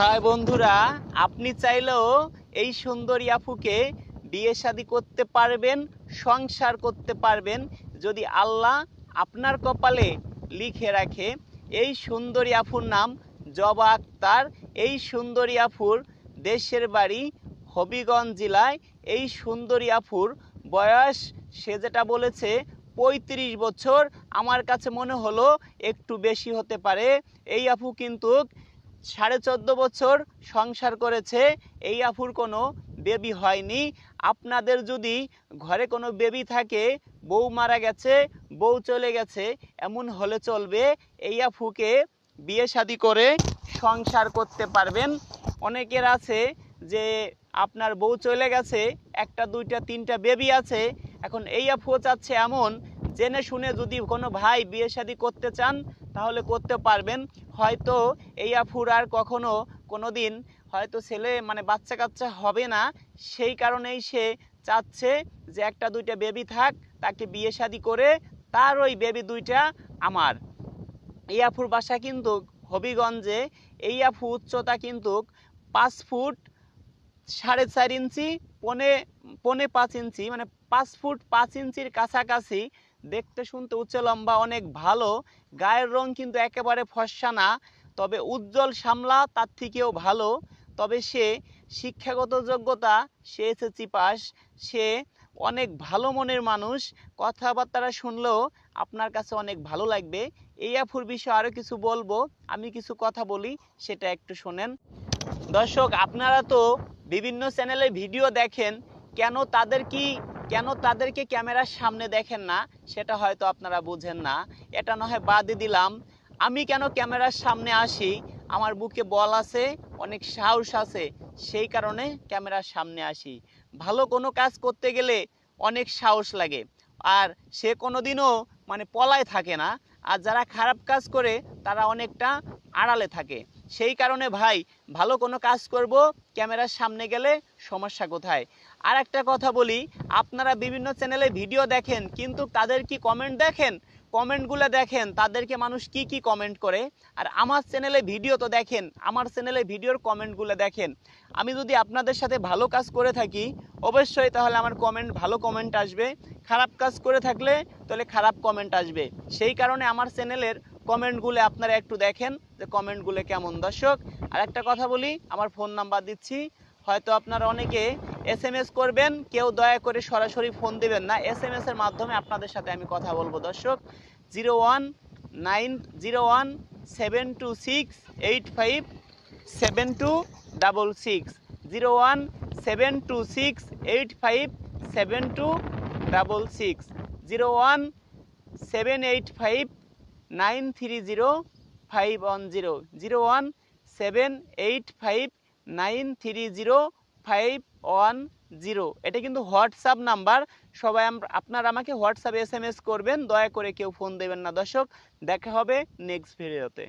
High বন্ধুরা, আপনি চাইলেও এই সুন্দরী আফুকে বিয়ে শাদি করতে পারবেন, সংসার করতে পারবেন, যদি আল্লাহ আপনার কপালে লিখে রাখে, এই সুন্দরী আফুর নাম জবা আক্তার। এই সুন্দরী আফুর দেশের বাড়ি হবিগঞ্জ জেলায়। এই সুন্দরী আফুর বয়স, সে যেটা বলেছে, পঁয়ত্রিশ বছর। আমার কাছে মনে হলো একটু বেশি হতে পারে। এই আফু কিন্তু সাড়ে চোদ্দ বছর সংসার করেছে, এই আফুর কোনো বেবি হয়নি। আপনাদের যদি ঘরে কোনো বেবি থাকে, বউ মারা গেছে, বউ চলে গেছে, এমন হলে চলবে, এই আফুকে বিয়ে শাদি করে সংসার করতে পারবেন। অনেকের আছে যে আপনার বউ চলে গেছে, একটা, দুইটা, তিনটা বেবি আছে, এখন এই আফুও চাচ্ছে এমন জেনে শুনে যদি কোনো ভাই বিয়ে শাদি করতে চান, তাহলে করতে পারবেন। হয়তো এই আফুর আর কখনো কোনো দিন হয়তো ছেলে মানে বাচ্চা কাচ্চা হবে না। সেই কারণেই সে চাচ্ছে যে একটা দুইটা বেবি থাক, তাকে বিয়ে শাদি করে তার ওই বেবি দুইটা আমার। এই আফুর বাসা কিন্তু হবিগঞ্জে, এই আফু উচ্চতা কিন্তু পাঁচ ফুট সাড়ে চার ইঞ্চি, পনে পনে পাঁচ ইঞ্চি মানে পাঁচ ফুট পাঁচ ইঞ্চির কাছাকাছি দেখতে, শুনতে উচ্চ লম্বা অনেক ভালো। গায়ের রং কিন্তু একেবারে ফর্সা না, তবে উজ্জ্বল সামলা, তার থেকেও ভালো। তবে সে শিক্ষাগত যোগ্যতা, সে এসেছি পাস সে অনেক ভালো মনের মানুষ। কথাবার্তা শুনলেও আপনার কাছে অনেক ভালো লাগবে। এই আফুর বিষয়ে আরও কিছু বলব, আমি কিছু কথা বলি, সেটা একটু শোনেন। দর্শক, আপনারা তো বিভিন্ন চ্যানেলে ভিডিও দেখেন, কেন তাদের কি কেন তাদেরকে ক্যামেরার সামনে দেখেন না, সেটা হয়তো আপনারা বুঝেন না। এটা না হয় বাদে দিলাম। আমি কেন ক্যামেরার সামনে আসি? আমার বুকে বল আছে, অনেক সাহস আছে, সেই কারণে ক্যামেরার সামনে আসি। ভালো কোনো কাজ করতে গেলে অনেক সাহস লাগে। আর সে কোনো দিনও মানে পলায় থাকে না। আর যারা খারাপ কাজ করে, তারা অনেকটা আড়ালে থাকে। সেই কারণে ভাই, ভালো কোনো কাজ করব, ক্যামেরার সামনে গেলে সমস্যা কোথায়? আর একটা কথা বলি, আপনারা বিভিন্ন চ্যানেলে ভিডিও দেখেন, কিন্তু তাদের কি কমেন্ট দেখেন? কমেন্টগুলো দেখেন, তাদেরকে মানুষ কি কি কমেন্ট করে? আর আমার চ্যানেলে ভিডিও তো দেখেন, আমার চ্যানেলে ভিডিওর কমেন্টগুলো দেখেন। আমি যদি আপনাদের সাথে ভালো কাজ করে থাকি, অবশ্যই তাহলে আমার কমেন্ট ভালো কমেন্ট আসবে। খারাপ কাজ করে থাকলে তাহলে খারাপ কমেন্ট আসবে। সেই কারণে আমার চ্যানেলের কমেন্টগুলো আপনারা একটু দেখেন যে কমেন্টগুলো কেমন দর্শক। আর একটা কথা বলি, আমার ফোন নাম্বার দিচ্ছি। হয়তো আপনারা অনেকে এস এম এস করবেন, কেউ দয়া করে সরাসরি ফোন দেবেন না। এস এম এর মাধ্যমে আপনাদের সাথে আমি কথা বলব দর্শক। Zero one nine zero one seven two six eight five seven two double six. Zero one seven two six eight five seven two double six. Zero one seven eight five nine three zero five one zero zero one seven eight five nine three zero five one zero. এটা কিন্তু WhatsApp number. সবাই আপনার আমাকে WhatsApp S করবেন, দয়া করে কেউ phone দেবেন না। দর্শক, দেখা হবে নেক্সট ভিডিওতে